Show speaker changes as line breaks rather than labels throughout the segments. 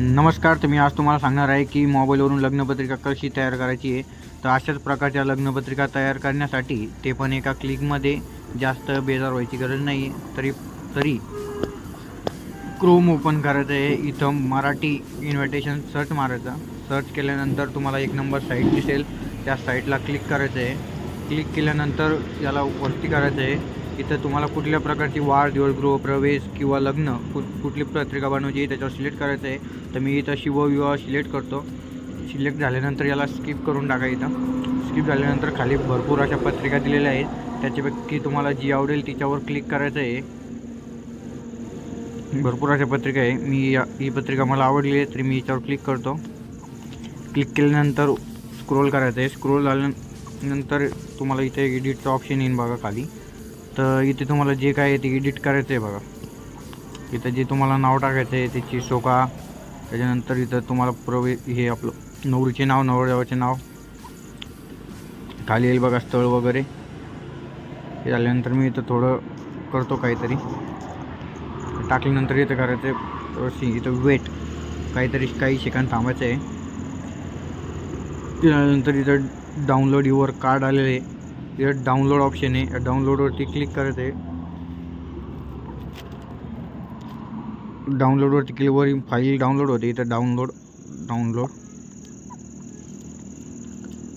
नमस्कार तर मी आज तुम्हाला सांगणार आहे की मोबाईलवरून लग्नपत्रिका कशी तयार करायची आहे. तर अशाच प्रकारच्या लग्नपत्रिका तयार करण्यासाठी ते पण एका क्लिकमध्ये जास्त बेजार व्हायची गरज नाही आहे तरी तरी क्रोम ओपन करायचं आहे. इथं मराठी इन्व्हिटेशन सर्च मारायचा. सर्च केल्यानंतर तुम्हाला एक नंबर साईट दिसेल. त्या साईटला क्लिक करायचं आहे. क्लिक केल्यानंतर याला वरती करायचं आहे. इथं तुम्हाला कुठल्या प्रकारची वाढ दिवसगृह प्रवेश किंवा लग्न कु कुठली पत्रिका बनवायची त्याच्यावर सिलेक्ट करायचं आहे. तर मी इथं शिवविवाह सिलेक्ट करतो. सिलेक्ट झाल्यानंतर याला स्किप करून टाका इथं. स्किप झाल्यानंतर खाली भरपूर अशा पत्रिका दिलेल्या आहेत. त्याच्यापैकी तुम्हाला जी आवडेल तिच्यावर क्लिक करायचं आहे. भरपूर अशा पत्रिका आहे. मी या ही पत्रिका मला आवडली आहे तरी मी याच्यावर क्लिक करतो. क्लिक केल्यानंतर स्क्रोल करायचं आहे. स्क्रोल झाल्यानंतर तुम्हाला इथे एडिटचं ऑप्शन येईन बघा खाली. तर इथे तुम्हाला जे काय आहे ते एडिट करायचं आहे बघा. इथं जे तुम्हाला नाव टाकायचं आहे त्याची शोका. त्याच्यानंतर इथं तुम्हाला प्रवे हे आपलं नवरीचे नाव नवरदेवाचे नाव. खाली येईल बघा स्थळ वगैरे. हे झाल्यानंतर मी इथं थोडं करतो काहीतरी. टाकल्यानंतर इथं करायचं आहे इथं वेट काहीतरी काही सेकंद थांबायचं आहे. त्यानंतर इथं डाउनलोड युअर कार्ड आलेलं आहे. इथं डाउनलोड ऑप्शन आहे डाउनलोडवरती क्लिक आहे डाउनलोडवरती क्लिकवर फाईल डाउनलोड होते इथं डाउनलोड डाउनलोड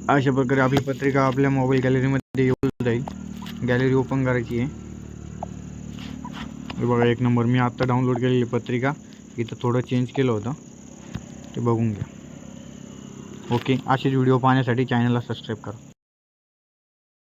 अशा प्रकारे आपली पत्रिका मोबाईल गॅलरीमध्ये येऊन जाईल गॅलरी ओपन आहे हे। बघा एक नंबर मी आत्ता डाउनलोड केलेली पत्रिका। इथं थोडं चेंज केलं होतं। ते बघून घ्या ओके असेच व्हिडिओ पाहण्यासाठी चॅनलला सबस्क्राईब करा।